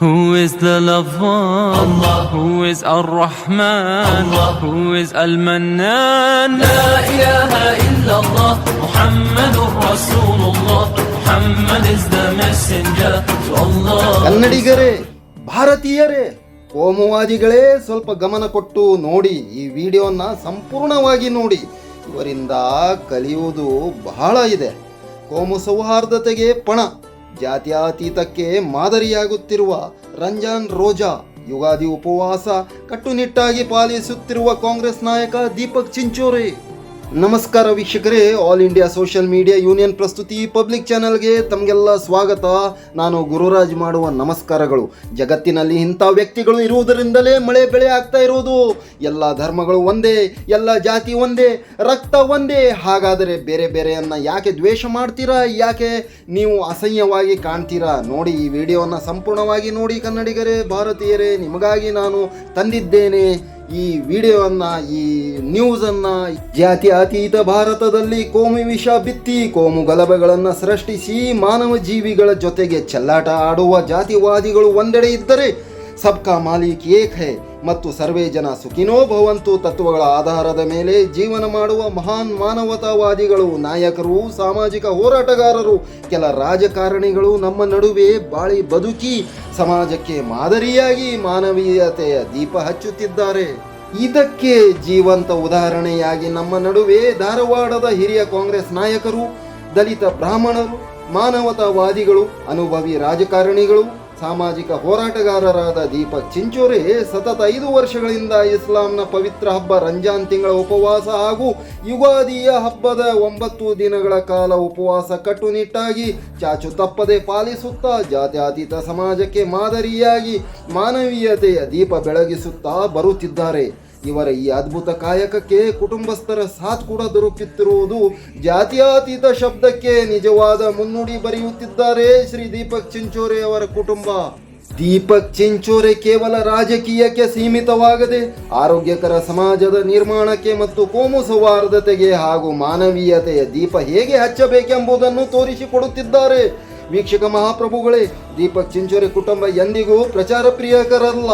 Who is the Lover? Allah. Who is Ar-Rahman? Allah. Who is Al-Mannan? La ilaha illallah. Muhammadur Rasulullah. Muhammad is the messenger to Allah. ಕನ್ನಡಿಗರೇ ಭಾರತೀಯರೇ ಕೋಮುವಾದಿಗಳೇ ಸ್ವಲ್ಪ ಗಮನ ಕೊಟ್ಟು ನೋಡಿ ಈ ವಿಡಿಯೋನ ಸಂಪೂರ್ಣವಾಗಿ ನೋಡಿ ಇವರಿಂದ ಕಲಿಯುವುದು ಬಹಳ ಇದೆ ಕೋಮು ಸೌಹಾರ್ದತೆಗೆ ಪಣ ಜಾತ್ಯತೀತಕ್ಕೆ ಮಾದರಿಯಾಗುತ್ತಿರುವ ರಂಜಾನ್ ರೋಜಾ ಯುಗಾದಿ ಉಪವಾಸ ಕಟ್ಟುನಿಟ್ಟಾಗಿ ಪಾಲಿಸುತ್ತಿರುವ ಕಾಂಗ್ರೆಸ್ ನಾಯಕ ದೀಪಕ್ ಚಿಂಚೋರೆ. ನಮಸ್ಕಾರ ವೀಕ್ಷಕರೇ. All India social media union ಪ್ರಸ್ತುತಿ ಪಬ್ಲಿಕ್ ಚಾನಲ್ಗೆ ತಮಗೆಲ್ಲ ಸ್ವಾಗತ. ನಾನು ಗುರುರಾಜ್ ಮಾಡುವ ನಮಸ್ಕಾರಗಳು. ಜಗತ್ತಿನಲ್ಲಿ ಇಂಥ ವ್ಯಕ್ತಿಗಳು ಇರುವುದರಿಂದಲೇ ಮಳೆ ಬೆಳೆ ಆಗ್ತಾ ಇರುವುದು. ಎಲ್ಲ ಧರ್ಮಗಳು ಒಂದೇ, ಎಲ್ಲ ಜಾತಿ ಒಂದೇ, ರಕ್ತ ಒಂದೇ. ಹಾಗಾದರೆ ಬೇರೆ ಬೇರೆಯನ್ನು ಯಾಕೆ ದ್ವೇಷ ಮಾಡ್ತೀರಾ? ಯಾಕೆ ನೀವು ಅಸಹ್ಯವಾಗಿ ಕಾಣ್ತೀರಾ? ನೋಡಿ ಈ ವಿಡಿಯೋವನ್ನು ಸಂಪೂರ್ಣವಾಗಿ ನೋಡಿ ಕನ್ನಡಿಗರೇ, ಭಾರತೀಯರೇ, ನಿಮಗಾಗಿ ನಾನು ತಂದಿದ್ದೇನೆ. ಈ ವಿಡಿಯೋವನ್ನ, ಈ ನ್ಯೂಸ್ ಅನ್ನ ಜಾತಿ ಅತೀತ ಭಾರತದಲ್ಲಿ ಕೋಮು ವಿಷ ಬಿತ್ತಿ, ಕೋಮು ಗಲಭೆಗಳನ್ನು ಸೃಷ್ಟಿಸಿ ಮಾನವ ಜೀವಿಗಳ ಜೊತೆಗೆ ಚೆಲ್ಲಾಟ ಆಡುವ ಜಾತಿವಾದಿಗಳು ಒಂದೆಡೆ ಇದ್ದರೆ ಸಬ್ಕಾ ಮಾಲೀಕ್ ಏಕ್ ಹೈ. ಮತ್ತು ಸರ್ವೇ ಜನ ಸುಖಿನೋ ಭವಂತು ತತ್ವಗಳ ಆಧಾರದ ಮೇಲೆ ಜೀವನ ಮಾಡುವ ಮಹಾನ್ ಮಾನವತಾವಾದಿಗಳು, ನಾಯಕರು, ಸಾಮಾಜಿಕ ಹೋರಾಟಗಾರರು, ಕೆಲ ರಾಜಕಾರಣಿಗಳು ನಮ್ಮ ನಡುವೆ ಬಾಳಿ ಬದುಕಿ ಸಮಾಜಕ್ಕೆ ಮಾದರಿಯಾಗಿ ಮಾನವೀಯತೆಯ ದೀಪ ಹಚ್ಚುತ್ತಿದ್ದಾರೆ. ಇದಕ್ಕೆ ಜೀವಂತ ಉದಾಹರಣೆಯಾಗಿ ನಮ್ಮ ನಡುವೆ ಧಾರವಾಡದ ಹಿರಿಯ ಕಾಂಗ್ರೆಸ್ ನಾಯಕರು, ದಲಿತ ಬ್ರಾಹ್ಮಣರು, ಮಾನವತಾವಾದಿಗಳು, ಅನುಭವಿ ರಾಜಕಾರಣಿಗಳು ಸಾಮಾಜಿಕ ಹೋರಾಟಗಾರರಾದ ದೀಪಕ್ ಚಿಂಚೋರೆ ಸತತ ಐದು ವರ್ಷಗಳಿಂದ ಇಸ್ಲಾಂನ ಪವಿತ್ರ ಹಬ್ಬ ರಂಜಾನ್ ತಿಂಗಳ ಉಪವಾಸ ಹಾಗೂ ಯುಗಾದಿಯ ಹಬ್ಬದ ಒಂಬತ್ತು ದಿನಗಳ ಕಾಲ ಉಪವಾಸ ಕಟ್ಟುನಿಟ್ಟಾಗಿ ಚಾಚು ತಪ್ಪದೆ ಪಾಲಿಸುತ್ತಾ ಜಾತ್ಯಾತೀತ ಸಮಾಜಕ್ಕೆ ಮಾದರಿಯಾಗಿ ಮಾನವೀಯತೆಯ ದೀಪ ಬೆಳಗಿಸುತ್ತಾ ಬರುತ್ತಿದ್ದಾರೆ. ಇವರ ಈ ಅದ್ಭುತ ಕಾಯಕಕ್ಕೆ ಕುಟುಂಬಸ್ಥರ ಸಾಥ್ ಕೂಡ ದೊರಕುತ್ತಿರುವುದು ಜಾತ್ಯತೀತ ಶಬ್ದಕ್ಕೆ ನಿಜವಾದ ಮುನ್ನುಡಿ ಬರೆಯುತ್ತಿದ್ದಾರೆ ಶ್ರೀ ದೀಪಕ್ ಚಿಂಚೋರೆ ಅವರ ಕುಟುಂಬ. ದೀಪಕ್ ಚಿಂಚೋರೆ ಕೇವಲ ರಾಜಕೀಯಕ್ಕೆ ಸೀಮಿತವಾಗದೆ ಆರೋಗ್ಯಕರ ಸಮಾಜದ ನಿರ್ಮಾಣಕ್ಕೆ ಮತ್ತು ಕೋಮು ಸೌಹಾರ್ದತೆಗೆ ಹಾಗೂ ಮಾನವೀಯತೆಯ ದೀಪ ಹೇಗೆ ಹಚ್ಚಬೇಕೆಂಬುದನ್ನು ತೋರಿಸಿಕೊಡುತ್ತಿದ್ದಾರೆ. ವೀಕ್ಷಕ ಮಹಾಪ್ರಭುಗಳೇ, ದೀಪಕ್ ಚಿಂಚೋರೆ ಕುಟುಂಬ ಎಂದಿಗೂ ಪ್ರಚಾರ ಪ್ರಿಯಕರಲ್ಲ.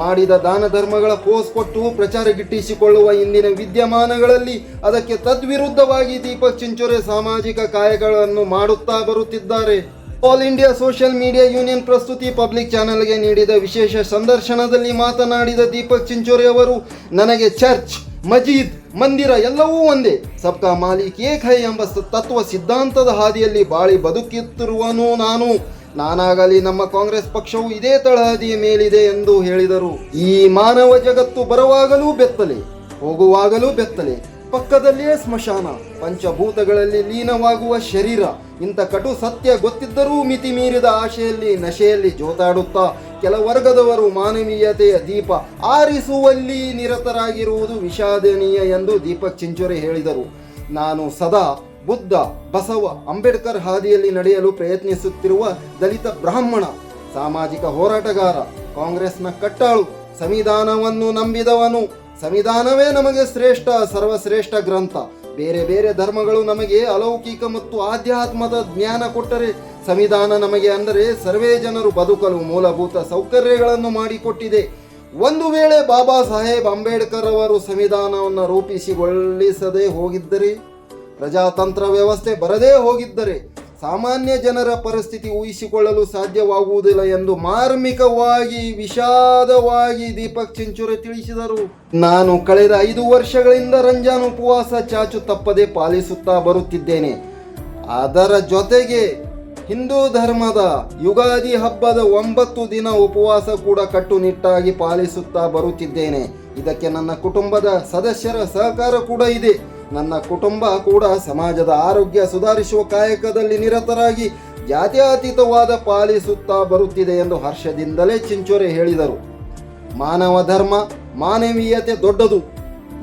ಮಾಡಿದ ದಾನ ಧರ್ಮಗಳ ಪೋಸ್ ಕೊಟ್ಟು ಪ್ರಚಾರ ಗಿಟ್ಟಿಸಿಕೊಳ್ಳುವ ಇಂದಿನ ವಿದ್ಯಮಾನಗಳಲ್ಲಿ ಅದಕ್ಕೆ ತದ್ವಿರುದ್ಧವಾಗಿ ದೀಪಕ್ ಚಿಂಚೋರೆ ಸಾಮಾಜಿಕ ಕಾರ್ಯಗಳನ್ನು ಮಾಡುತ್ತಾ ಬರುತ್ತಿದ್ದಾರೆ. All India social media union ಪ್ರಸ್ತುತಿ ಪಬ್ಲಿಕ್ ಚಾನೆಲ್ಗೆ ನೀಡಿದ ವಿಶೇಷ ಸಂದರ್ಶನದಲ್ಲಿ ಮಾತನಾಡಿದ ದೀಪಕ್ ಚಿಂಚೋರೆ ಅವರು, ನನಗೆ ಚರ್ಚ್, ಮಜೀದ್, ಮಂದಿರ ಎಲ್ಲವೂ ಒಂದೇ. ಸಬ್ಕಾ ಮಾಲೀಕ್ ಏಕ್ ಹೈ ಎಂಬ ತತ್ವ ಸಿದ್ಧಾಂತದ ಹಾದಿಯಲ್ಲಿ ಬಾಳಿ ಬದುಕುತ್ತಿರುವನು ನಾನು. ನಾನಾಗಲಿ ನಮ್ಮ ಕಾಂಗ್ರೆಸ್ ಪಕ್ಷವು ಇದೇ ತಳಹದಿಯ ಮೇಲಿದೆ ಎಂದು ಹೇಳಿದರು. ಈ ಮಾನವ ಜಗತ್ತು ಬರುವಾಗಲೂ ಬೆತ್ತಲೆ, ಹೋಗುವಾಗಲೂ ಬೆತ್ತಲೆ. ಪಕ್ಕದಲ್ಲಿಯೇ ಸ್ಮಶಾನ, ಪಂಚಭೂತಗಳಲ್ಲಿ ಲೀನವಾಗುವ ಶರೀರ. ಇಂಥ ಕಟು ಸತ್ಯ ಗೊತ್ತಿದ್ದರೂ ಮಿತಿ ಮೀರಿದ ಆಶೆಯಲ್ಲಿ ನಶೆಯಲ್ಲಿ ಜೋತಾಡುತ್ತಾ ಕೆಲ ವರ್ಗದವರು ಮಾನವೀಯತೆಯ ದೀಪ ಆರಿಸುವಲ್ಲಿ ನಿರತರಾಗಿರುವುದು ವಿಷಾದನೀಯ ಎಂದು ದೀಪಕ್ ಚಿಂಚೋರೆ ಹೇಳಿದರು. ನಾನು ಸದಾ ಬುದ್ಧ, ಬಸವ, ಅಂಬೇಡ್ಕರ್ ಹಾದಿಯಲ್ಲಿ ನಡೆಯಲು ಪ್ರಯತ್ನಿಸುತ್ತಿರುವ ದಲಿತ ಬ್ರಾಹ್ಮಣ, ಸಾಮಾಜಿಕ ಹೋರಾಟಗಾರ, ಕಾಂಗ್ರೆಸ್ನ ಕಟ್ಟಾಳು, ಸಂವಿಧಾನವನ್ನು ನಂಬಿದವನು, ಸಂವಿಧಾನವೇ ನಮಗೆ ಶ್ರೇಷ್ಠ, ಸರ್ವಶ್ರೇಷ್ಠ ಗ್ರಂಥ. ಬೇರೆ ಬೇರೆ ಧರ್ಮಗಳು ನಮಗೆ ಅಲೌಕಿಕ ಮತ್ತು ಆಧ್ಯಾತ್ಮದ ಜ್ಞಾನ ಕೊಟ್ಟರೆ, ಸಂವಿಧಾನ ನಮಗೆ ಅಂದರೆ ಸರ್ವೇ ಜನರು ಬದುಕಲು ಮೂಲಭೂತ ಸೌಕರ್ಯಗಳನ್ನು ಮಾಡಿಕೊಟ್ಟಿದೆ. ಒಂದು ವೇಳೆ ಬಾಬಾ ಸಾಹೇಬ್ ಅಂಬೇಡ್ಕರ್ ಅವರು ಸಂವಿಧಾನವನ್ನು ರೂಪಿಸಿಗೊಳಿಸದೆ ಹೋಗಿದ್ದರೆ? ಪ್ರಜಾತಂತ್ರ ವ್ಯವಸ್ಥೆ ಬರದೇ ಹೋಗಿದ್ದರೆ ಸಾಮಾನ್ಯ ಜನರ ಪರಿಸ್ಥಿತಿ ಊಹಿಸಿಕೊಳ್ಳಲು ಸಾಧ್ಯವಾಗುವುದಿಲ್ಲ ಎಂದು ಮಾರ್ಮಿಕವಾಗಿ, ವಿಷಾದವಾಗಿ ದೀಪಕ್ ಚಿಂಚುರೆ ತಿಳಿಸಿದರು. ನಾನು ಕಳೆದ ಐದು ವರ್ಷಗಳಿಂದ ರಂಜಾನ್ ಉಪವಾಸ ಚಾಚು ತಪ್ಪದೆ ಪಾಲಿಸುತ್ತಾ ಬರುತ್ತಿದ್ದೇನೆ. ಅದರ ಜೊತೆಗೆ ಹಿಂದೂ ಧರ್ಮದ ಯುಗಾದಿ ಹಬ್ಬದ ಒಂಬತ್ತು ದಿನ ಉಪವಾಸ ಕೂಡ ಕಟ್ಟುನಿಟ್ಟಾಗಿ ಪಾಲಿಸುತ್ತಾ ಬರುತ್ತಿದ್ದೇನೆ. ಇದಕ್ಕೆ ನನ್ನ ಕುಟುಂಬದ ಸದಸ್ಯರ ಸಹಕಾರ ಕೂಡ ಇದೆ. ನನ್ನ ಕುಟುಂಬ ಕೂಡ ಸಮಾಜದ ಆರೋಗ್ಯ ಸುಧಾರಿಸುವ ಕಾಯಕದಲ್ಲಿ ನಿರತರಾಗಿ ಜಾತ್ಯತೀತವಾದ ಪಾಲಿಸುತ್ತಾ ಬರುತ್ತಿದೆ ಎಂದು ಹರ್ಷದಿಂದಲೇ ಚಿಂಚೋರೆ ಹೇಳಿದರು. ಮಾನವ ಧರ್ಮ, ಮಾನವೀಯತೆ ದೊಡ್ಡದು.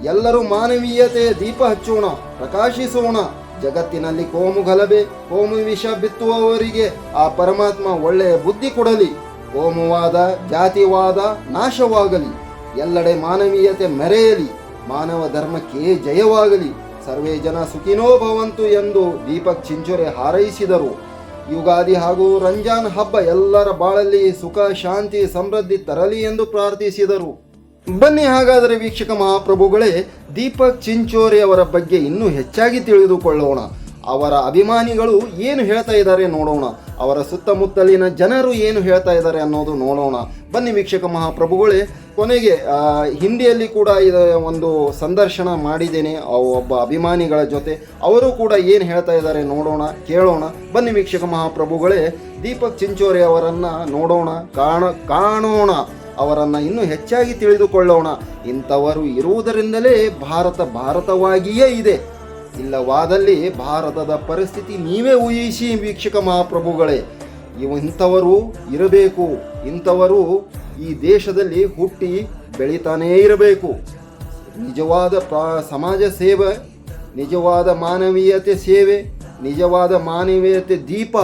ಎಲ್ಲರೂ ಮಾನವೀಯತೆಯ ದೀಪ ಹಚ್ಚೋಣ, ಪ್ರಕಾಶಿಸೋಣ. ಜಗತ್ತಿನಲ್ಲಿ ಕೋಮು ಗಲಭೆ, ಕೋಮು ವಿಷ ಬಿತ್ತುವವರಿಗೆ ಆ ಪರಮಾತ್ಮ ಒಳ್ಳೆಯ ಬುದ್ಧಿ ಕೊಡಲಿ. ಕೋಮುವಾದ, ಜಾತಿವಾದ ನಾಶವಾಗಲಿ. ಎಲ್ಲೆಡೆ ಮಾನವೀಯತೆ ಮೆರೆಯಲಿ. ಮಾನವ ಧರ್ಮಕ್ಕೆ ಜಯವಾಗಲಿ. ಸರ್ವೇ ಜನ ಸುಖಿನೋ ಭವಂತು ಎಂದು ದೀಪಕ್ ಚಿಂಚೋರೆ ಹಾರೈಸಿದರು. ಯುಗಾದಿ ಹಾಗೂ ರಂಜಾನ್ ಹಬ್ಬ ಎಲ್ಲರ ಬಾಳಲ್ಲಿ ಸುಖ, ಶಾಂತಿ, ಸಮೃದ್ಧಿ ತರಲಿ ಎಂದು ಪ್ರಾರ್ಥಿಸಿದರು. ಬನ್ನಿ ಹಾಗಾದರೆ ವೀಕ್ಷಕ ಮಹಾಪ್ರಭುಗಳೇ, ದೀಪಕ್ ಚಿಂಚೋರೆ ಅವರ ಬಗ್ಗೆ ಇನ್ನೂ ಹೆಚ್ಚಾಗಿ ತಿಳಿದುಕೊಳ್ಳೋಣ. ಅವರ ಅಭಿಮಾನಿಗಳು ಏನು ಹೇಳ್ತಾ ಇದ್ದಾರೆ ನೋಡೋಣ. ಅವರ ಸುತ್ತಮುತ್ತಲಿನ ಜನರು ಏನು ಹೇಳ್ತಾ ಇದ್ದಾರೆ ಅನ್ನೋದು ನೋಡೋಣ. ಬನ್ನಿ ವೀಕ್ಷಕ ಮಹಾಪ್ರಭುಗಳೇ, ಕೊನೆಗೆ ಹಿಂದಿಯಲ್ಲಿ ಕೂಡ ಒಂದು ಸಂದರ್ಶನ ಮಾಡಿದ್ದೇನೆ ಒಬ್ಬ ಅಭಿಮಾನಿಗಳ ಜೊತೆ. ಅವರು ಕೂಡ ಏನು ಹೇಳ್ತಾ ಇದ್ದಾರೆ ನೋಡೋಣ, ಕೇಳೋಣ. ಬನ್ನಿ ವೀಕ್ಷಕ ಮಹಾಪ್ರಭುಗಳೇ, ದೀಪಕ್ ಚಿಂಚೋರಿ ಅವರನ್ನು ನೋಡೋಣ, ಕಾಣ, ಕಾಣೋಣ. ಅವರನ್ನು ಇನ್ನೂ ಹೆಚ್ಚಾಗಿ ತಿಳಿದುಕೊಳ್ಳೋಣ. ಇಂಥವರು ಇರುವುದರಿಂದಲೇ ಭಾರತ ಭಾರತವಾಗಿಯೇ ಇದೆ. ಇಲ್ಲವಾದಲ್ಲಿ ಭಾರತದ ಪರಿಸ್ಥಿತಿ ನೀವೇ ಊಹಿಸಿ, ವೀಕ್ಷಕ ಮಹಾಪ್ರಭುಗಳೇ. ಇವ ಇಂಥವರು ಇರಬೇಕು. ಇಂಥವರು ಈ ದೇಶದಲ್ಲಿ ಹುಟ್ಟಿ ಬೆಳೀತಾನೇ ಇರಬೇಕು. ನಿಜವಾದ ಸಮಾಜ ಸೇವೆ, ನಿಜವಾದ ಮಾನವೀಯತೆ ಸೇವೆ, ನಿಜವಾದ ಮಾನವೀಯತೆ ದೀಪ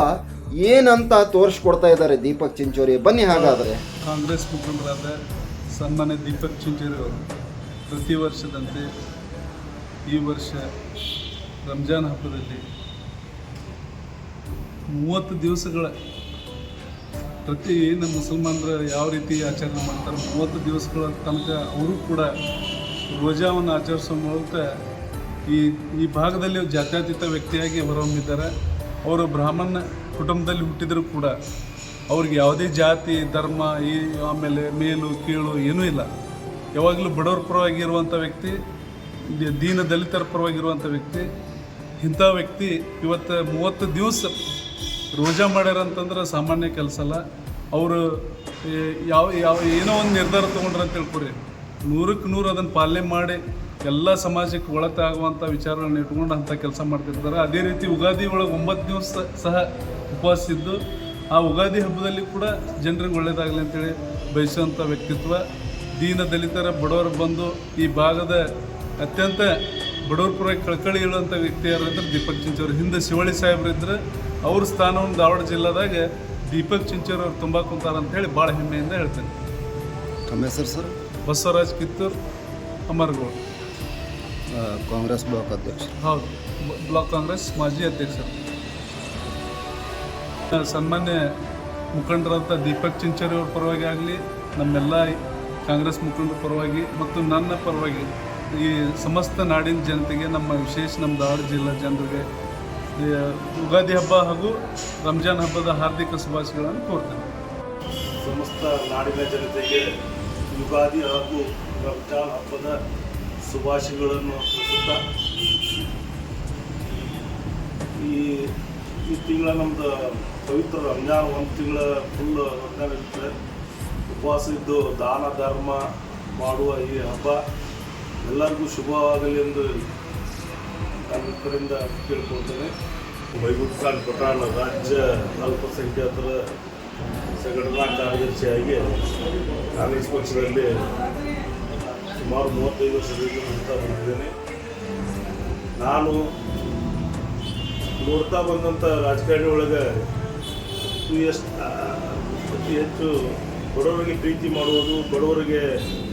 ಏನಂತ ತೋರಿಸ್ಕೊಡ್ತಾ ಇದ್ದಾರೆ ದೀಪಕ್ ಚಿಂಚೋರಿ. ಬನ್ನಿ ಹಾಗಾದರೆ. ಕಾಂಗ್ರೆಸ್ ಮುಖಂಡರಾದ ಸನ್ಮಾನ್ಯ ದೀಪಕ್ ಚಿಂಚೋರಿ ಅವರು ಪ್ರತಿ ವರ್ಷದಂತೆ ಈ ವರ್ಷ ರಂಜಾನ್ ಹಬ್ಬದಲ್ಲಿ ಮೂವತ್ತು ದಿವಸಗಳ ಪ್ರತಿ ನಮ್ಮ ಮುಸಲ್ಮಾನರು ಯಾವ ರೀತಿ ಆಚರಣೆ ಮಾಡ್ತಾರೆ ಮೂವತ್ತು ದಿವಸಗಳ ತನಕ ಅವರು ಕೂಡ ರೋಜಾವನ್ನು ಆಚರಿಸೋ ಮೂಲಕ ಈ ಈ ಭಾಗದಲ್ಲಿ ಜಾತ್ಯತೀತ ವ್ಯಕ್ತಿಯಾಗಿ ಹೊರಹೊಮ್ಮಿದ್ದಾರೆ. ಅವರು ಬ್ರಾಹ್ಮಣ ಕುಟುಂಬದಲ್ಲಿ ಹುಟ್ಟಿದರೂ ಕೂಡ ಅವ್ರಿಗೆ ಯಾವುದೇ ಜಾತಿ, ಧರ್ಮ, ಈ ಆಮೇಲೆ ಮೇಲು, ಕೀಳು ಏನೂ ಇಲ್ಲ. ಯಾವಾಗಲೂ ಬಡವರ ಪರವಾಗಿರುವಂಥ ವ್ಯಕ್ತಿ ದೀನ ದಲಿತರ ಪರವಾಗಿರುವಂಥ ವ್ಯಕ್ತಿ, ಇಂಥ ವ್ಯಕ್ತಿ ಇವತ್ತು ಮೂವತ್ತು ದಿವಸ ರೋಜಾ ಮಾಡ್ಯಾರಂತಂದ್ರೆ ಸಾಮಾನ್ಯ ಕೆಲಸ ಅಲ್ಲ. ಅವರು ಯಾವ ಯಾವ, ಏನೋ ಒಂದು ನಿರ್ಧಾರ ತೊಗೊಂಡ್ರೆ ಅಂತ ತಿಳ್ಕೊರಿ. ನೂರಕ್ಕೆ ನೂರು ಅದನ್ನು ಪಾಲನೆ ಮಾಡಿ ಎಲ್ಲ ಸಮಾಜಕ್ಕೆ ಒಳತಾಗುವಂಥ ವಿಚಾರಗಳನ್ನ ಇಟ್ಕೊಂಡು ಅಂಥ ಕೆಲಸ ಮಾಡ್ತಿರ್ತಾರೆ. ಅದೇ ರೀತಿ ಉಗಾದಿ ಒಳಗೆ ಒಂಬತ್ತು ದಿವಸ ಸಹ ಉಪವಾಸ ಇದ್ದು, ಆ ಉಗಾದಿ ಹಬ್ಬದಲ್ಲಿ ಕೂಡ ಜನರಿಗೆ ಒಳ್ಳೆಯದಾಗಲಿ ಅಂತೇಳಿ ಬಯಸುವಂಥ ವ್ಯಕ್ತಿತ್ವ. ದೀನ ದಲಿತರ ಬಡವರು ಬಂದು ಈ ಭಾಗದ ಅತ್ಯಂತ ಬಡವ್ರ ಕಳಕಳಿ ಕಳ್ಕಳಿ ಹೇಳುವಂಥ ವ್ಯಕ್ತಿ ಯಾರು ಅಂದ್ರೆ ದೀಪಕ್ ಚಿಂಚೋರು ಹಿಂದೆ ಶಿವಳ್ಳಿ ಸಾಹೇಬ್ರು ಇದ್ರೆ. ಅವ್ರ ಸ್ಥಾನವನ್ನು ಧಾರವಾಡ ಜಿಲ್ಲಾದಾಗ ದೀಪಕ್ ಚಿಂಚೋರ್ ಅವ್ರು ತುಂಬ ಕುಂತಾರ ಅಂತ ಹೇಳಿ ಭಾಳ ಹೆಮ್ಮೆಯಿಂದ ಹೇಳ್ತೇನೆ. ತಮ್ಮ ಹೆಸರು ಸರ್? ಬಸವರಾಜ್ ಕಿತ್ತೂರ್ ಅಮರ್ಗೋಡ್ ಕಾಂಗ್ರೆಸ್ ಬ್ಲಾಕ್ ಅಧ್ಯಕ್ಷ. ಹೌದು. ಬ್ಲಾಕ್ ಕಾಂಗ್ರೆಸ್ ಮಾಜಿ ಅಧ್ಯಕ್ಷ. ಸನ್ಮಾನ್ಯ ಮುಖಂಡರಂಥ ದೀಪಕ್ ಚಿಂಚೋರಿ ಅವ್ರ ಪರವಾಗಿ ಆಗಲಿ ನಮ್ಮೆಲ್ಲ ಕಾಂಗ್ರೆಸ್ ಮುಖಂಡರ ಪರವಾಗಿ ಮತ್ತು ನನ್ನ ಪರವಾಗಿ ಈ ಸಮಸ್ತ ನಾಡಿನ ಜನತೆಗೆ, ನಮ್ಮ ವಿಶೇಷ ನಮ್ಮ ಧಾರವಾಡ ಜಿಲ್ಲಾ ಜನರಿಗೆ ಯುಗಾದಿ ಹಬ್ಬ ಹಾಗೂ ರಂಜಾನ್ ಹಬ್ಬದ ಹಾರ್ದಿಕ ಶುಭಾಶಯಗಳನ್ನು ಕೋರ್ತೇನೆ. ಸಮಸ್ತ ನಾಡಿನ ಜನತೆಗೆ ಯುಗಾದಿ ಹಾಗೂ ರಂಜಾನ್ ಹಬ್ಬದ ಶುಭಾಶಯಗಳನ್ನು ಈ ಈ ತಿಂಗಳ ನಮ್ಮದು ಪವಿತ್ರ ರಂಜಾನ್ ಒಂದು ತಿಂಗಳ ಫುಲ್ ರಂಜಾನ್ ಇರುತ್ತೆ. ಉಪವಾಸ ಇದ್ದು ದಾನ, ಧರ್ಮ ಮಾಡುವ ಈ ಹಬ್ಬ. ಎಲ್ಲರಿಗೂ ಶುಭವಾಗಲಿ ಎಂದು ಕಾರ್ಮಿಕರಿಂದ ಕೇಳ್ಕೊಳ್ತೇನೆ. ವೈಭೂತ್ ಖಾನ್ ಪಠಾಣ್ ರಾಜ್ಯ ಅಲ್ಪಸಂಖ್ಯಾತರ ಸಂಘಟನಾ ಕಾರ್ಯದರ್ಶಿಯಾಗಿ ಕಾಂಗ್ರೆಸ್ ಪಕ್ಷದಲ್ಲಿ ಸುಮಾರು ಮೂವತ್ತೈದು ವರ್ಷದಿಂದ ನೋಡ್ತಾ ಬಂದಿದ್ದೇನೆ. ನಾನು ನೋಡ್ತಾ ಬಂದಂಥ ರಾಜಕಾರಣಿ ಒಳಗೆ ಅತಿ ಎಷ್ಟು ಅತಿ ಹೆಚ್ಚು ಬಡವರಿಗೆ ಪ್ರೀತಿ ಮಾಡುವುದು, ಬಡವರಿಗೆ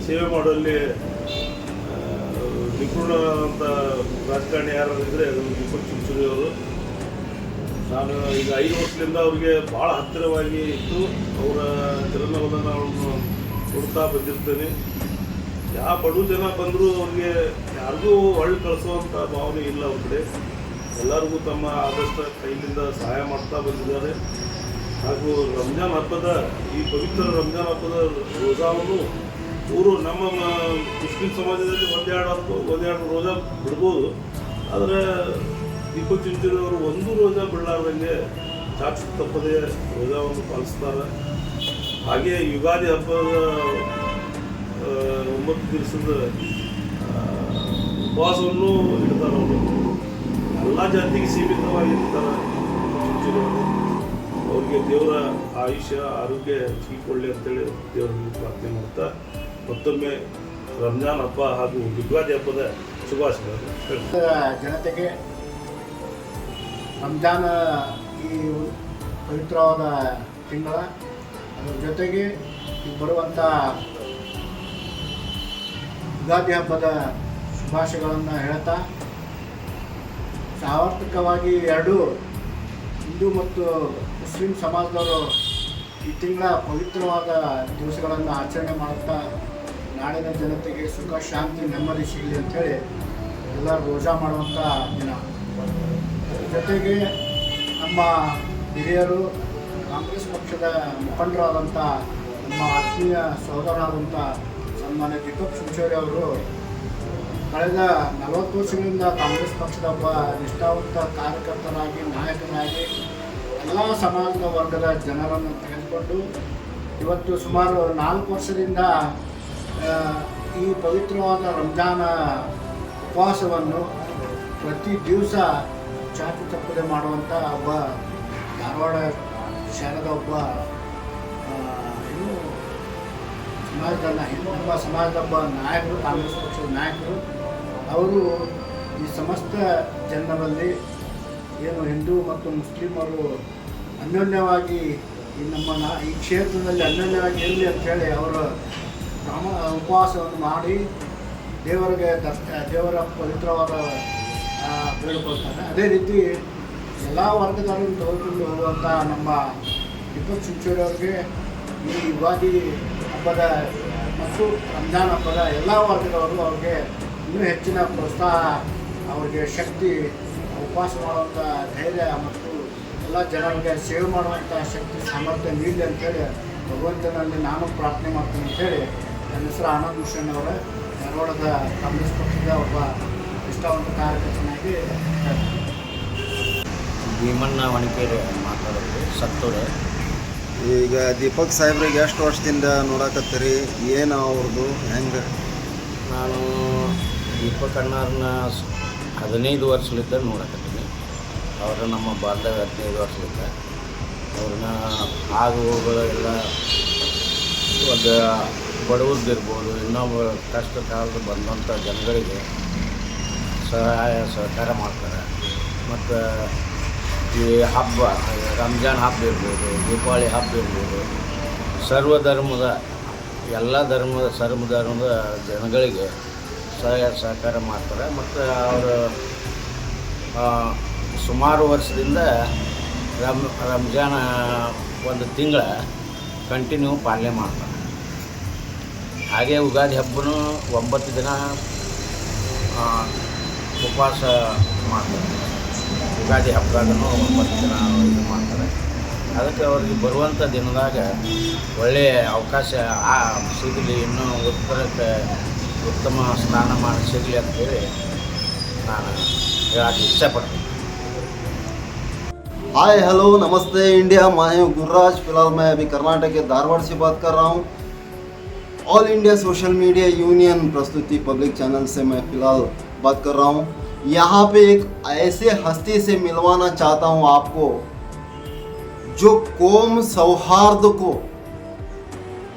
ಸೇವೆ ಮಾಡುವಲ್ಲಿ ನಿಪುಣ ಅಂತ ರಾಜಕಾರಣಿ ಯಾರು ಇದ್ದರೆ ಅದು ದೀಪಕ್ ಅವರು ನಾನು ಈಗ ಐದು ವರ್ಷದಿಂದ ಅವ್ರಿಗೆ ಭಾಳ ಹತ್ತಿರವಾಗಿ ಇತ್ತು ಅವರ ಚಲನವಲನಗಳನ್ನು ಕೊಡ್ತಾ ಬಂದಿರ್ತೇನೆ. ಯಾವ ಬಡ ಜನ ಬಂದರೂ ಅವ್ರಿಗೆ ಯಾರಿಗೂ ಒಳ್ಳೆ ಕಳಿಸುವಂಥ ಭಾವನೆ ಇಲ್ಲ ಅವ್ರ ಕಡೆ. ಎಲ್ಲರಿಗೂ ತಮ್ಮ ಆದಷ್ಟ ಕೈಲಿಂದ ಸಹಾಯ ಮಾಡ್ತಾ ಬಂದಿದ್ದಾರೆ. ಹಾಗೂ ರಂಜಾನ್ ಹಬ್ಬದ ಈ ಪವಿತ್ರ ರಂಜಾನ್ ಹಬ್ಬದ ರೋಜಾವನ್ನು ಇವರು ನಮ್ಮ ಮುಸ್ಲಿಂ ಸಮಾಜದಲ್ಲಿ ಒಂದೆರಡು ಹತ್ತು ಒಂದೆರಡು ರೋಜಾ ಬಿಡ್ಬೋದು. ಆದರೆ ದೀಪಕ್ ಚಿಂಚೋಳಿ ಅವರು ಒಂದು ರೋಜಾ ಬಿಡಲಾರ್ದಂಗೆ ಚಾಚು ತಪ್ಪದೇ ರೋಜಾವನ್ನು ಪಾಲಿಸ್ತಾರೆ. ಹಾಗೆ ಯುಗಾದಿ ಹಬ್ಬದ ಒಂಬತ್ತು ದಿವಸದ ಉಪವಾಸವನ್ನು ಇಡ್ತಾರೆ ಅವರು. ಎಲ್ಲ ಜಾತಿಗೆ ಸೀಮಿತವಾಗಿರ್ತಾರೆ ಅವ್ರಿಗೆ ದೇವರ ಆಯುಷ್ಯ, ಆರೋಗ್ಯ ಚೀಕೊಳ್ಳಿ ಅಂತೇಳಿ ದೇವರಲ್ಲಿ ಪ್ರಾರ್ಥನೆ ಮಾಡ್ತಾ ಮತ್ತೊಮ್ಮೆ ರಂಜಾನ್ ಹಬ್ಬ ಹಾಗೂ ಯುಗಾದಿ ಹಬ್ಬದ ಶುಭಾಶಯಗಳನ್ನು ಹೇಳ್ತೀನಿ ಜನತೆಗೆ ರಂಜಾನ ಈ ಪವಿತ್ರವಾದ ತಿಂಗಳ, ಅದರ ಜೊತೆಗೆ ಬರುವಂಥ ಯುಗಾದಿ ಹಬ್ಬದ ಶುಭಾಶಯಗಳನ್ನು ಹೇಳ್ತಾ ಸಾರ್ವತ್ರಿಕವಾಗಿ ಎರಡು ಹಿಂದೂ ಮತ್ತು ಮುಸ್ಲಿಂ ಸಮಾಜದವರು ಈ ತಿಂಗಳ ಪವಿತ್ರವಾದ ದಿವಸಗಳನ್ನು ಆಚರಣೆ ಮಾಡುತ್ತಾ ನಾಡಿನ ಜನತೆಗೆ ಸುಖ, ಶಾಂತಿ, ನೆಮ್ಮದಿ ಸಿಗಲಿ ಅಂತೇಳಿ ಎಲ್ಲ ರೋಜಾ ಮಾಡುವಂಥ ದಿನ. ಜೊತೆಗೆ ನಮ್ಮ ಹಿರಿಯರು, ಕಾಂಗ್ರೆಸ್ ಪಕ್ಷದ ಮುಖಂಡರಾದಂಥ ನಮ್ಮ ಆತ್ಮೀಯ ಸಹೋದರರಾದಂಥ ಸನ್ಮಾನ್ಯ ದೀಪಕ್ ಸುಂಚೋರಿ ಅವರು, ಕಳೆದ ನಲವತ್ತು ವರ್ಷಗಳಿಂದ ಕಾಂಗ್ರೆಸ್ ಪಕ್ಷದ ಒಬ್ಬ ನಿಷ್ಠಾವಂತ ಕಾರ್ಯಕರ್ತನಾಗಿ, ನಾಯಕನಾಗಿ ಎಲ್ಲ ಸಮಾಜದ ವರ್ಗದ ಜನರನ್ನು ತೆಗೆದುಕೊಂಡು ಇವತ್ತು ಸುಮಾರು ನಾಲ್ಕು ವರ್ಷದಿಂದ ಈ ಪವಿತ್ರವಾದ ರಂಜಾನ ಉಪವಾಸವನ್ನು ಪ್ರತಿ ದಿವಸ ಚಾಚು ತಪ್ಪದೆ ಮಾಡುವಂಥ ಒಬ್ಬ ಧಾರವಾಡ ಶಹರದ ಒಬ್ಬ ಸಮಾಜದ ಹಿಂದೂ ನಮ್ಮ ಸಮಾಜದ ಒಬ್ಬ ನಾಯಕರು, ಕಾಂಗ್ರೆಸ್ ಪಕ್ಷದ ನಾಯಕರು, ಅವರು ಈ ಸಮಸ್ತ ಜನರಲ್ಲಿ ಏನು ಹಿಂದೂ ಮತ್ತು ಮುಸ್ಲಿಮರು ಅನ್ಯೋನ್ಯವಾಗಿ ಈ ನಮ್ಮ ಈ ಕ್ಷೇತ್ರದಲ್ಲಿ ಅನ್ಯೋನ್ಯವಾಗಿ ಇರಲಿ ಅಂತೇಳಿ ಅವರು ಪ್ರಾಮ ಉಪವಾಸವನ್ನು ಮಾಡಿ ದೇವರಿಗೆ ದರ್ಶ, ದೇವರ ಪವಿತ್ರವಾದ ಬೇಡಿಕೊಳ್ತಾರೆ ಅದೇ ರೀತಿ ಎಲ್ಲ ವರ್ಗದವರನ್ನು ತೆಗೆದುಕೊಂಡು ಹೋಗುವಂಥ ನಮ್ಮ ದೀಪಕ್ ಚುಂಚೂರಿಯವ್ರಿಗೆ ಈ ಯುಗಾದಿ ಹಬ್ಬದ ಮತ್ತು ರಂಜಾನ್ ಹಬ್ಬದ ಎಲ್ಲ ವರ್ಗದವರು ಅವ್ರಿಗೆ ಇನ್ನೂ ಹೆಚ್ಚಿನ ಪ್ರೋತ್ಸಾಹ, ಅವ್ರಿಗೆ ಶಕ್ತಿ, ಉಪವಾಸ ಮಾಡುವಂಥ ಧೈರ್ಯ ಮತ್ತು ಎಲ್ಲ ಜನರಿಗೆ ಸೇವೆ ಮಾಡುವಂಥ ಶಕ್ತಿ, ಸಾಮರ್ಥ್ಯ ನೀಡಲಿ ಅಂತೇಳಿ ಭಗವಂತನಲ್ಲಿ ನಾನು ಪ್ರಾರ್ಥನೆ ಮಾಡ್ತೀನಿ ಅಂತೇಳಿ ನನ್ನ ಹೆಸರು ಆನಂದ್ ಭೂಷಣ್ ಅವರ. ಧಾರವಾಡದ ಕಾಂಗ್ರೆಸ್ ಪಕ್ಷದ ಒಬ್ಬ ನಿಷ್ಠಾವಂತ ಕಾರ್ಯಕರ್ತನಾಗಿ. ಭೀಮಣ್ಣ ವಣಿಕೇರಿ ಮಾತಾಡೋದು ಸತ್ತೋರೆ ಈಗ ದೀಪಕ್ ಸಾಹೇಬ್ರಿಗೆ ಎಷ್ಟು ವರ್ಷದಿಂದ ನೋಡಕತ್ತೀರಿ? ಏನು ಅವ್ರದ್ದು ಹೆಂಗೆ? ನಾನು ದೀಪಕ್ ಅಣ್ಣವ್ರನ್ನ ಸ್- ಹದಿನೈದು ವರ್ಷಲಿದ್ದ ನೋಡಕತ್ತೀನಿ. ಅವರ ನಮ್ಮ ಬಾಲ್ಯ ಹದಿನೈದು ವರ್ಷಲಿದ್ದ. ಅವ್ರನ್ನ ಆಗು ಹೋಗೋಲ್ಲ ಎಲ್ಲ ಒಂದು ಬಡವ್ರದ್ದಿರ್ಬೋದು ಇನ್ನೊಬ್ಬ ಕಷ್ಟ ಕಾಲದ ಬಂದಂಥ ಜನಗಳಿಗೆ ಸಹಾಯ, ಸಹಕಾರ ಮಾಡ್ತಾರೆ. ಮತ್ತು ಈ ಹಬ್ಬ, ರಂಜಾನ್ ಹಬ್ಬ ಇರ್ಬೋದು, ದೀಪಾವಳಿ ಹಬ್ಬ ಇರ್ಬೋದು ಸರ್ವ ಧರ್ಮದ ಎಲ್ಲ ಧರ್ಮದ ಸರ್ವ ಧರ್ಮದ ಜನಗಳಿಗೆ ಸಹಾಯ, ಸಹಕಾರ ಮಾಡ್ತಾರೆ. ಮತ್ತು ಅವರು ಸುಮಾರು ವರ್ಷದಿಂದ ರಂ ರಂಜಾನ ಒಂದು ತಿಂಗಳ ಕಂಟಿನ್ಯೂ ಪಾಲನೆ ಮಾಡ್ತಾರೆ. ಹಾಗೆ ಯುಗಾದಿ ಹಬ್ಬನೂ ಒಂಬತ್ತು ದಿನ ಆ, ಉಪವಾಸ ಮಾಡ್ತಾರೆ ಯುಗಾದಿ ಹಬ್ಬದಾಗೂ ಒಂಬತ್ತು ದಿನ ಇದು ಮಾಡ್ತಾರೆ ಅದಕ್ಕೆ ಅವ್ರಿಗೆ ಬರುವಂಥ ದಿನದಾಗ ಒಳ್ಳೆಯ ಅವಕಾಶ ಆ ಸಿಗಲಿ ಇನ್ನೂ ಉತ್ತರಕ್ಕೆ ಉತ್ತಮ ಸ್ನಾನಮಾನ ಸಿಗಲಿ ಅಂತೇಳಿ ನಾನು ಹೇಳಕ್ಕೆ ಇಷ್ಟಪಡ್ತೀನಿ हाय हेलो नमस्ते इंडिया मैं हूं गुरुराज फिलहाल मैं अभी कर्नाटक के धारवाड़ से बात कर रहा हूं all India social media union प्रस्तुति पब्लिक चैनल से मैं फ़िलहाल बात कर रहा हूँ। यहाँ पे एक ऐसे हस्ती से मिलवाना चाहता हूँ आपको, जो कौम सौहार्द को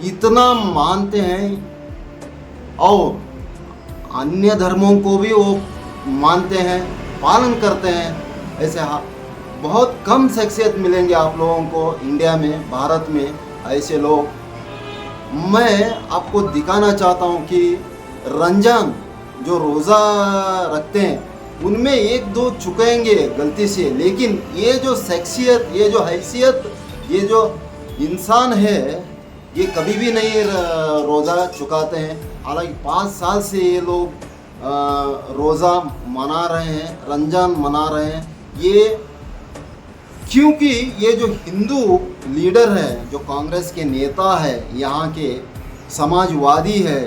इतना मानते हैं और अन्य धर्मों को भी वो मानते हैं, पालन करते हैं। ऐसे हा- बहुत कम शख्सियत मिलेंगे आप लोगों को इंडिया में, भारत में, ऐसे लोग। मैं आपको दिखाना चाहता हूँ कि रमज़ान जो रोज़ा रखते हैं, उनमें एक दो चुकेंगे गलती से, लेकिन ये जो शख्सियत ये जो हैसियत, ये जो इंसान है, ये कभी भी नहीं रोज़ा चुकाते हैं। हालाँकि पाँच साल से ये लोग रोज़ा मना रहे हैं रमज़ान मना रहे हैं। ये, क्योंकि ये जो हिंदू लीडर है, जो कांग्रेस के नेता है, यहाँ के समाजवादी है,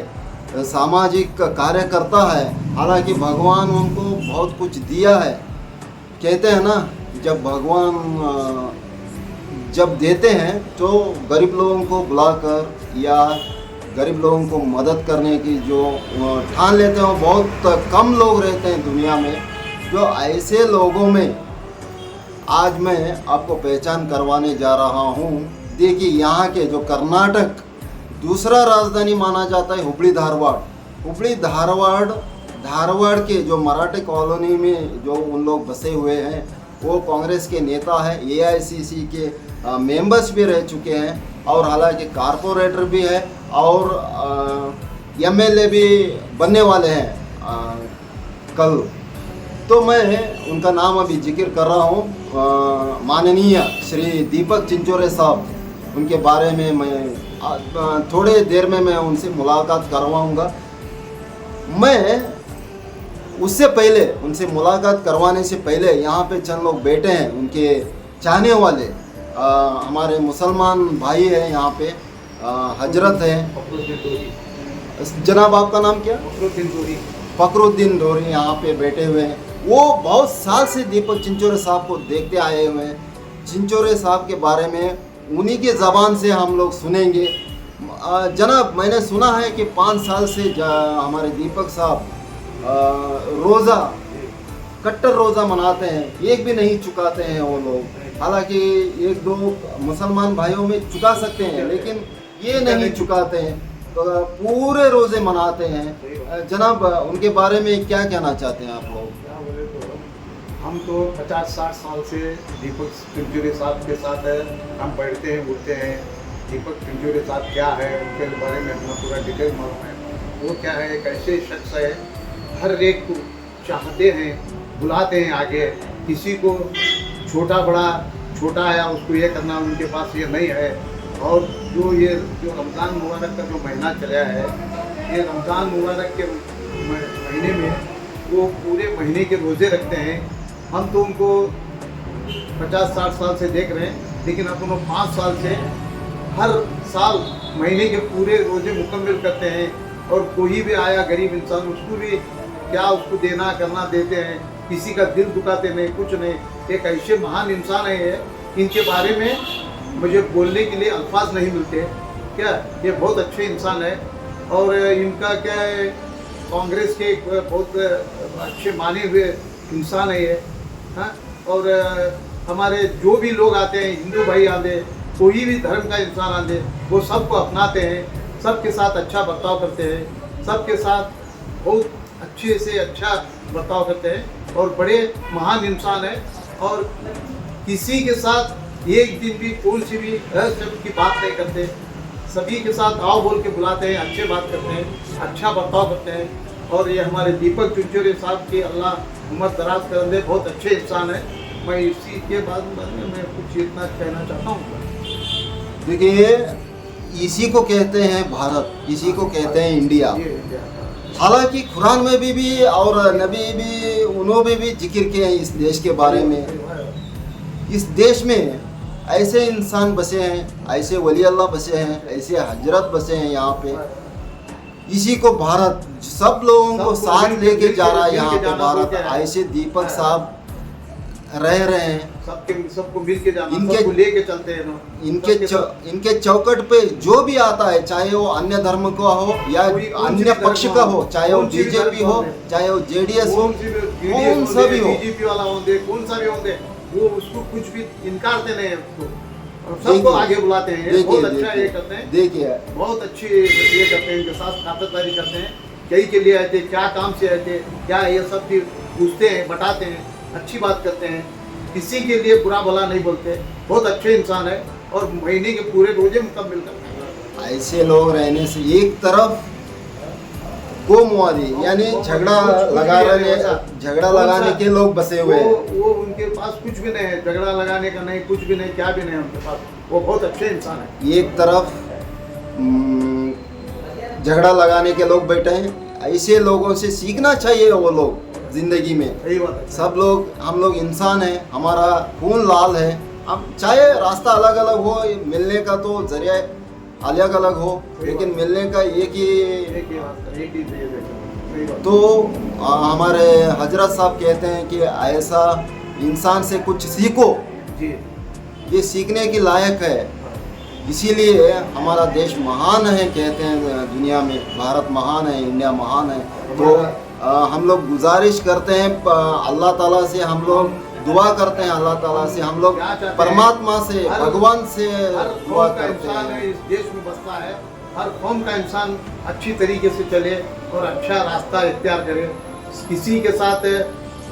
सामाजिक कार्यकर्ता है, हालाँकि भगवान उनको बहुत कुछ दिया है। कहते हैं ना, जब भगवान जब देते हैं तो गरीब लोगों को बुलाकर या गरीब लोगों को मदद करने की जो ठान लेते हैं बहुत कम लोग रहते हैं दुनिया में, जो ऐसे लोगों में आज मैं आपको पहचान करवाने जा रहा हूँ। देखिए यहाँ के जो कर्नाटक दूसरा राजधानी माना जाता है हुबली धारवाड़। हुबली धारवाड़ धारवाड़ के जो मराठे कॉलोनी में जो उन लोग बसे हुए हैं वो कांग्रेस के नेता है एआईसीसी के अ, मेंबर्स भी रह चुके हैं और हालाँकि कारपोरेटर भी है और एमएलए भी बनने वाले हैं कल। तो मैं उनका नाम अभी ज़िक्र कर रहा हूँ। माननीय श्री दीपक चिंचोरे साहब उनके बारे में मैं थोड़े देर में मैं उनसे मुलाकात करवाऊँगा। मैं उससे पहले उनसे मुलाकात करवाने से पहले यहाँ पे चंद लोग बैठे हैं उनके चाहने वाले अ, हमारे मुसलमान भाई हैं यहाँ पे हज़रत है। जनाब आपका नाम क्या? फकरुद्दीन डोरी यहाँ पे बैठे हुए हैं। वो बहुत साल से दीपक चिंचोरे साहब को देखते आए हुए हैं। चिंचोरे साहब के बारे में उन्हीं के ज़बान से हम लोग सुनेंगे। जनाब, मैंने सुना है कि पाँच साल से हमारे दीपक साहब रोज़ा, कट्टर रोज़ा मनाते हैं। एक भी नहीं चुकाते हैं वो लोग। हालाँकि एक दो मुसलमान भाइयों में चुका सकते हैं, लेकिन ये नहीं चुकाते हैं। तो पूरे रोज़े मनाते हैं। जनाब, उनके बारे में क्या कहना चाहते हैं आप लोग? हम तो 50-60 साल से दीपक चिंचुरी साहब के साथ है। हम बैठते हैं, उठते हैं। दीपक चिंचुरी साहब क्या है, उनके बारे में हमें पूरा डिटेल मालूम है। वो क्या है, एक ऐसे शख्स है, हर एक को चाहते हैं, बुलाते हैं आगे। किसी को छोटा बड़ा, छोटा आया उसको ये करना उनके पास ये नहीं है। और जो ये, जो रमज़ान मुबारक का जो महीना चला है, ये रमज़ान मुबारक के महीने में वो पूरे महीने के रोज़े रखते हैं। हम तो उनको पचास, साठ साल से देख रहे हैं, लेकिन अपन वो पाँच साल से हर साल, महीने के पूरे रोज़े मुकम्मल करते हैं और कोई भी आया गरीब इंसान, उसको भी क्या उसको देना, करना देते हैं, किसी का दिल दुखाते नहीं, कुछ नहीं। एक ऐसे महान इंसान है इनके बारे में मुझे बोलने के लिए अल्फाज नहीं मिलते। क्या? ये बहुत अच्छे इंसान है और इनका क्या है, कांग्रेस के एक बहुत अच्छे माने हुए इंसान है ये। हाँ? और हमारे जो भी लोग आते हैं, हिंदू भाई आते कोई भी धर्म का इंसान आते वो सबको अपनाते हैं, सबके साथ अच्छा बर्ताव करते हैं, सबके साथ बहुत अच्छे से अच्छा बर्ताव करते हैं और बड़े महान इंसान है। और किसी के साथ एक दिन भी कौन सी भी शब्द की बात नहीं करते, सभी के साथ आओ बोल के बुलाते हैं, अच्छे बात करते हैं अच्छा बर्ताव करते हैं। और ये हमारे दीपक चुनचुरे साहब के अल्लाह उम्र दराज कर दे बहुत अच्छे इंसान है। मैं इसी के बाद में मैं कुछ इतना कहना चाहता हूँ। देखिए इसी को कहते हैं भारत इसी को कहते हैं इंडिया। हालाँकि कुरान में भी भी और नबी भी उन्होंने भी ज़िक्र किए हैं इस देश के बारे में। इस देश में ऐसे इंसान बसे हैं ऐसे वली अल्लाह बसे हैं ऐसे हज़रत बसे हैं यहाँ पे। इसी को भारत सब लोगों को साथ लेके जा रहा है यहाँ पे भारत। ऐसे दीपक साहब रह रहे हैं। सबके सबको मिल के जाना इनके- लेके चलते हैं इनके चौ, इनके चौकट पे जो भी आता है चाहे वो अन्य धर्म का हो या अन्य पक्ष का हो चाहे वो बीजेपी हो हो, चाहे वो जेडीएस हो कौन सी भी हो। बीजेपी वाला होंगे कौन सा भी होंगे वो उसको कुछ भी इनकारते नहीं है उसको। सबको आगे बुलाते हैं बहुत अच्छा ये करते हैं। देखिए। बहुत अच्छी ये करते हैं इनके साथ खातरदारी करते हैं। कई के लिए आए थे क्या काम से आए थे क्या ये सब भी पूछते हैं बताते हैं अच्छी बात करते हैं। किसी के लिए बुरा भला नहीं बोलते बहुत अच्छे इंसान है और महीने के पूरे रोज़े मुकम्मल करते हैं। ऐसे लोग रहने से एक तरफ़ कोमुआदी यानी झगड़ा लगाने झगड़ा लगाने के लोग बसे हुए हैं। वो उनके पास कुछ भी नहीं है। झगड़ा लगाने का नहीं कुछ भी नहीं क्या भी नहीं उनके पास। वो बहुत अच्छे इंसान है। एक तरफ़ हम्म, झगड़ा लगाने के लोग बैठे हैं। ऐसे लोगों से सीखना चाहिए वो लोग ज़िंदगी में। सही बात है। सब लोग हम लोग इंसान हैं हमारा खून लाल है। हम चाहे रास्ता अलग अलग हो मिलने का तो ज़रिया अलग अलग हो लेकिन मिलने का एक ही एक तो आ, हमारे हज़रत साहब कहते हैं कि ऐसा इंसान से कुछ सीखो। ये सीखने की लायक है। इसीलिए हमारा देश महान है कहते हैं दुनिया में भारत महान है इंडिया महान है। तो आ, हम लोग गुजारिश करते हैं अल्लाह ताला से हम लोग दुआ करते हैं अल्लाह ताला से हम लोग परमात्मा से भगवान से दुआ करते इंसान हैं इस देश में बसता है हर कौम का इंसान अच्छी तरीके से चले और अच्छा रास्ता इख्तियार करे। किसी के साथ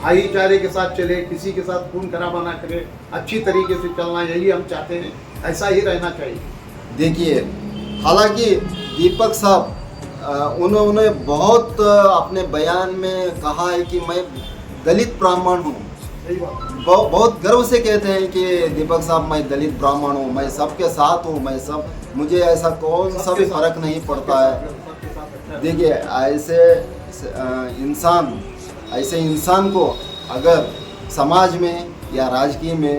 भाईचारे के साथ चले किसी के साथ खून खराबा ना करे अच्छी तरीके से चलना यही हम चाहते हैं। ऐसा ही रहना चाहिए। देखिए हालाँकि दीपक साहब उन्होंने बहुत अपने बयान में कहा है कि मैं दलित ब्राह्मण हूँ। सही बात बहु- बहुत गर्व से कहते हैं कि दीपक साहब मैं दलित ब्राह्मण हूँ मैं सबके साथ हूँ मैं सब मुझे ऐसा कौन सा भी फ़र्क नहीं पड़ता है। देखिए ऐसे इंसान ऐसे इंसान को अगर समाज में या राजकीय में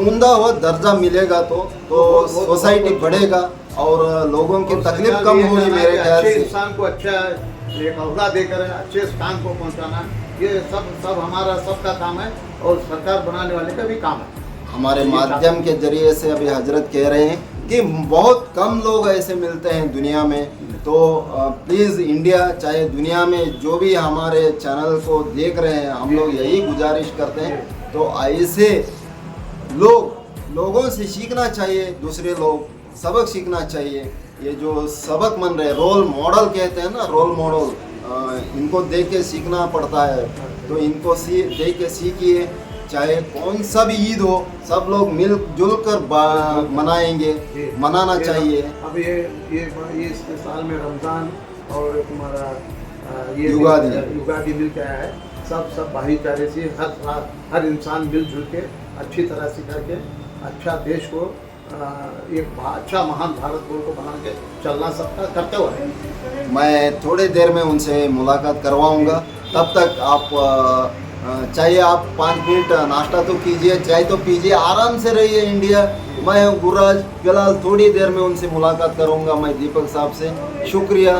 उमदा हुआ दर्जा मिलेगा तो तो सोसाइटी बढ़ेगा और लोगों की तकलीफ़ कम होगी मेरे ख्याल से। इंसान को अच्छा एक अहदा देकर अच्छे स्थान को पहुंचाना। ये सब सब हमारा सबका काम है और सरकार बनाने वाले का भी काम है। हमारे माध्यम के ज़रिए से अभी हज़रत कह रहे हैं कि बहुत कम लोग ऐसे मिलते हैं दुनिया में। तो प्लीज़ इंडिया चाहे दुनिया में जो भी हमारे चैनल को देख रहे हैं हम लोग यही गुजारिश करते हैं। तो ऐसे लोग लोगों से सीखना चाहिए दूसरे लोग सबक सीखना चाहिए। ये जो सबक मन रहे रोल मॉडल कहते हैं ना रोल मॉडल इनको देख के सीखना पड़ता है। तो इनको सी देख के सीखिए चाहे कौन सा भी ईद हो सब लोग मिलजुल कर मनाएँगे मनाना ये- चाहिए। अब ये ये ये इसके साल में रमज़ान और तुम्हारा ये युगादि। युगादि मिल के आया है सब सब भाईचारे से हर हर- इंसान मिलजुल के अच्छी तरह से करके अच्छा देश को एक अच्छा महान भारत को बना के चलना सकता करते हुए मैं थोड़ी देर में उनसे मुलाकात करवाऊँगा। तब तक आप चाहे आप पाँच मिनट नाश्ता तो कीजिए, चाय तो पीजिए, आराम से रहिए इंडिया। मैं गुरुराज। फ़िलहाल थोड़ी देर में उनसे मुलाकात करूँगा मैं दीपक साहब से। शुक्रिया।